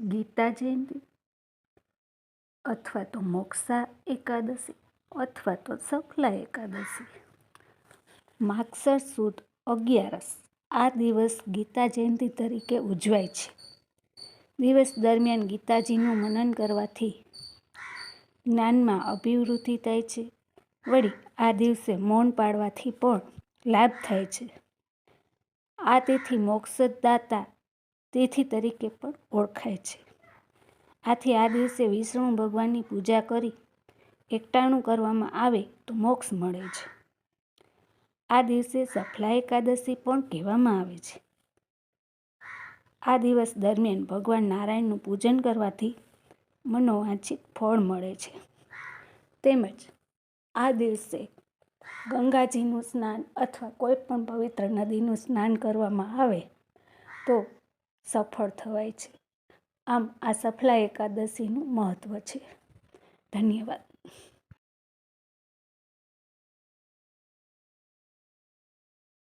ગીતા જયંતિ અથવા તો મોક્ષા એકાદશી અથવા તો સફલા એકાદશી. માગસર સુદ અગિયારસ આ દિવસ ગીતા જયંતિ તરીકે ઉજવાય છે. દિવસ દરમિયાન ગીતાજીનું મનન કરવાથી જ્ઞાનમાં અભિવૃદ્ધિ થાય છે. વળી આ દિવસે મૌન પાડવાથી પણ લાભ થાય છે. આ તિથિ મોક્ષદાતા તિથિ તરીકે પણ ઓળખાય છે. આથી આ દિવસે વિષ્ણુ ભગવાનની પૂજા કરી એકટાણું કરવામાં આવે તો મોક્ષ મળે છે. આ દિવસે સફલા એકાદશી પણ કહેવામાં આવે છે. આ દિવસ દરમિયાન ભગવાન નારાયણનું પૂજન કરવાથી મનોવાંછિત ફળ મળે છે. તેમજ આ દિવસે ગંગાજીનું સ્નાન અથવા કોઈ પણ પવિત્ર નદીનું સ્નાન કરવામાં આવે તો સફળ થવાય છે. આમ આ સફલા એકાદશીનું મહત્ત્વ છે. ધન્યવાદ.